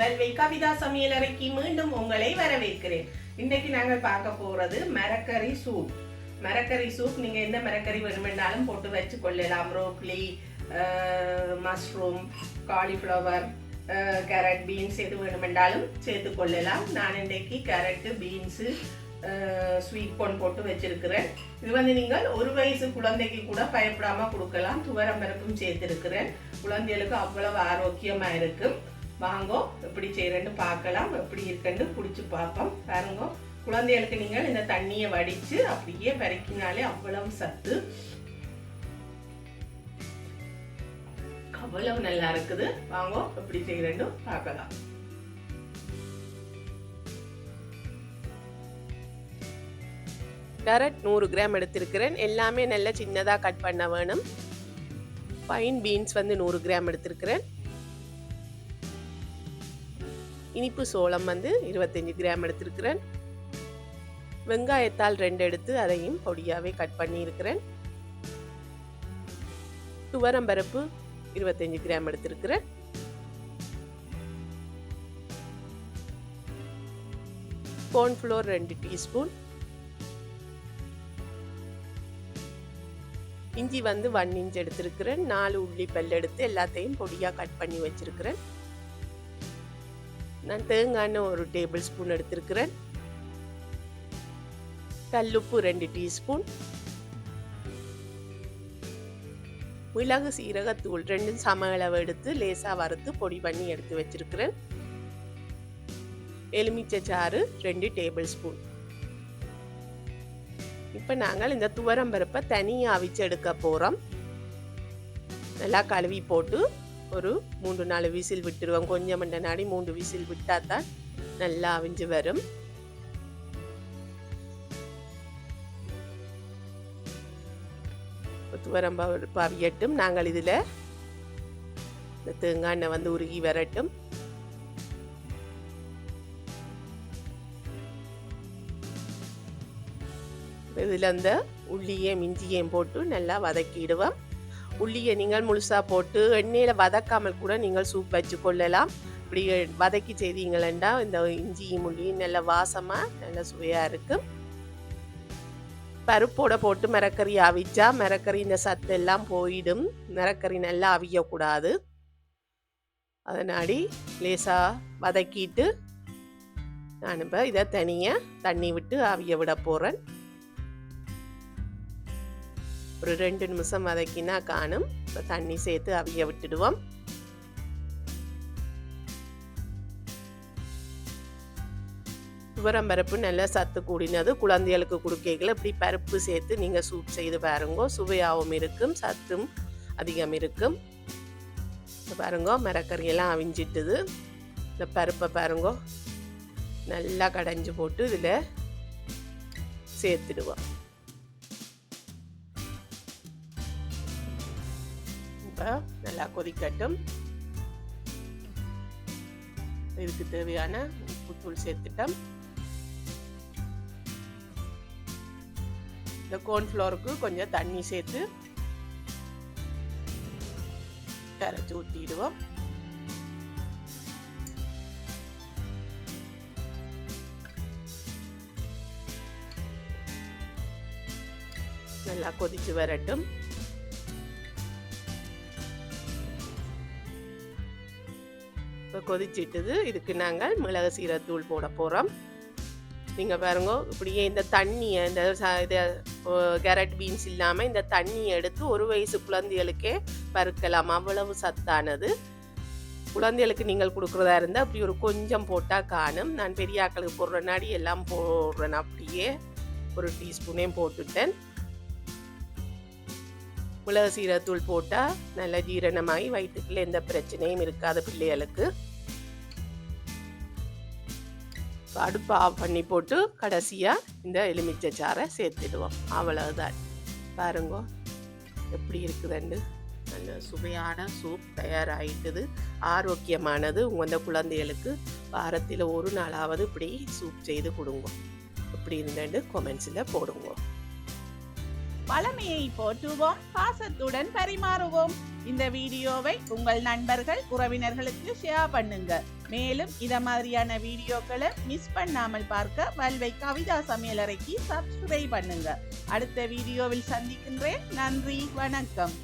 வெல்வை கவிதா சமையலறைக்கு மீண்டும் உங்களை வரவேற்கிறேன். இன்னைக்கு நாங்கள் பார்க்க போறது மரக்கறி சூப். மரக்கறி சூப் நீங்க எந்த மரக்கறி வேணுமென்றாலும் போட்டு வச்சு கொள்ளலாம். Broccoli mushroom cauliflower carrot beans எது வேணுமென்றாலும் சேர்த்து கொள்ளலாம். நான் இன்றைக்கு கேரட்டு பீன்ஸு ஸ்வீட் கார்ன் போட்டு வச்சிருக்கிறேன். இது வந்து நீங்கள் ஒரு வயசு குழந்தைக்கு கூட பயப்படாமல் கொடுக்கலாம். துவரம் பருப்பும் சேர்த்திருக்கிறேன். குழந்தைகளுக்கு அவ்வளவு ஆரோக்கியமாக இருக்கும். வாங்கோ எப்படி செய்கிறேன்னு பார்க்கலாம். எப்படி இருக்குன்னு குடிச்சு பார்ப்போம். பாருங்க குழந்தைகளுக்கு நீங்கள் இந்த தண்ணியை வடித்து அப்படியே விறக்கினாலே அவ்வளவு சத்து. அவ்வளவு நல்லா இருக்குது. வாங்கோ எப்படி செய்கிறேன்னு பார்க்கலாம். கேரட் நூறு கிராம் எடுத்திருக்கிறேன். எல்லாமே நல்லா சின்னதாக கட் பண்ண வேணும். ஃபைன் பீன்ஸ் வந்து நூறு கிராம் எடுத்திருக்கிறேன். இனிப்பு சோளம் வந்து இருபத்தஞ்சி கிராம் எடுத்திருக்கிறேன். வெங்காயத்தால் ரெண்டு எடுத்து அதையும் பொடியாகவே கட் பண்ணியிருக்கிறேன். துவரம்பருப்பு இருபத்தஞ்சி கிராம் எடுத்திருக்கிறேன். கார்ன்ஃப்ளோர் ரெண்டு டீஸ்பூன். இஞ்சி வந்து ஒன் இன்ச் எடுத்திருக்கிறேன். நாலு உள்ளி பல் எடுத்து எல்லாத்தையும் பொடியாக கட் பண்ணி வச்சிருக்கிறேன். நான் தேங்காய் எண்ணெய் ஒரு டேபிள் ஸ்பூன் எடுத்திருக்கிறேன். கல்லுப்பு ரெண்டு டீஸ்பூன். மிளகு சீரகத்தூள் ரெண்டும் சம அளவு எடுத்து லேசாக வறுத்து பொடி பண்ணி எடுத்து வச்சிருக்கிறேன். எலுமிச்சை சாறு ரெண்டு டேபிள் ஸ்பூன் இப்போ நாங்கள் இந்த துவரம்பருப்பை தனியாக அவிச்சு எடுக்க போகிறோம் நல்லா கழுவி போட்டு ஒரு மூன்று நாலு விசில் விட்டுருவோம். கொஞ்சம் மண்ட நாடி மூன்று விசில் விட்டால் தான் நல்லா அவிஞ்சு வரும். துவரம் பவியட்டும் நாங்கள் இதில் இந்த தேங்காய் எண்ணெய் வந்து உருகி வரட்டும். இதில் அந்த உள்ளியே மிஞ்சியையும் போட்டு நல்லா வதக்கிடுவோம். உள்ளியை நீங்கள் முழுசாக போட்டு எண்ணெயில் வதக்காமல் கூட நீங்கள் சூப் வச்சு கொள்ளலாம் இப்படி வதக்கி செய்தீங்களா இந்த இஞ்சி முள்ளி நல்ல வாசமாக நல்ல சுவையாக இருக்கும். பருப்போட போட்டு மிரக்கறி அவிச்சா மிரக்கறி இந்த சத்து எல்லாம் போயிடும். மிரக்கறி நல்லா அவியக்கூடாது. அதனாடி லேசாக வதக்கிட்டு நான் இப்போ இதை தனியாக தண்ணி விட்டு அவிய விட போகிறேன் ஒரு ரெண்டு நிமிஷம் வதக்கினா காணும். இப்போ தண்ணி சேர்த்து அவிய விட்டுடுவோம். துவரம் பருப்பு நல்லா சத்து கூடினது. குழந்தைகளுக்கு கொடுக்கைகளை இப்படி பருப்பு சேர்த்து நீங்கள் சூப் செய்து பாருங்க. சுவையாகவும் இருக்கும் சத்தும் அதிகம் இருக்கும். பாருங்க மரக்கறியெல்லாம் அவிஞ்சிட்டுது. இந்த பருப்பை பாருங்க. நல்லா கடைஞ்சி போட்டு இதில் சேர்த்துடுவோம். இப்போ நல்லா கொதிக்கட்டும். இதுக்கு தேவையான உப்புத்தூள் சேர்த்துட்டோம். இந்த கோன்ஃப்ளோருக்கு கொஞ்சம் தண்ணி சேர்த்து கரைச்சி ஊற்றிடுவோம் நல்லா கொதிச்சு வரட்டும். கொதிச்சிட்டுது. இதுக்கு நாங்கள் மிளகு சீரத்தூள் போட போகிறோம் நீங்கள் பாருங்க இப்படியே இந்த தண்ணியை இந்த இதை கேரட் பீன்ஸ் இல்லாமல் இந்த தண்ணியை எடுத்து ஒரு வயசு குழந்தைகளுக்கே பருக்கலாம். அவ்வளவு சத்தானது. குழந்தைகளுக்கு நீங்கள் கொடுக்குறதா இருந்தால் அப்படி ஒரு கொஞ்சம் போட்டால் காணும். நான் பெரிய ஆக்களுக்கு போடுற நாடி எல்லாம் போடுறேன். அப்படியே ஒரு டீஸ்பூனையும் போட்டுட்டேன். மிளகு சீரத்தூள் போட்டால் நல்ல ஜீரணமாகி வயிற்றுக்குள்ளே எந்த பிரச்சனையும் இருக்காது பிள்ளைகளுக்கு. அடுப்பு ஆஃப் பண்ணி போட்டு கடைசியாக இந்த எலுமிச்சை சாறை சேர்த்துடுவோம். அவ்வளவுதான். பாருங்க எப்படி இருக்குதுன்னு. நல்ல சுவையான சூப் தயாராகிட்டுது ஆரோக்கியமானது. உங்கள் குழந்தைகளுக்கு வாரத்தில் ஒரு நாளாவது இப்படி சூப் செய்து கொடுங்க. இப்படி இருந்தேன்னு கொமெண்ட்ஸில் போடுங்க. பழமையை போற்றுவோம் பாசத்துடன் பரிமாறுவோம். இந்த வீடியோவை உங்கள் நண்பர்கள் உறவினர்களுக்கு ஷேர் பண்ணுங்க. மேலும் இத மாதிரியான வீடியோக்களை மிஸ் பண்ணாமல் பார்க்க வல்வை கவிதா சமையலறைக்கு சப்ஸ்கிரைப் பண்ணுங்க. அடுத்த வீடியோவில் சந்திக்கின்றேன். நன்றி வணக்கம்.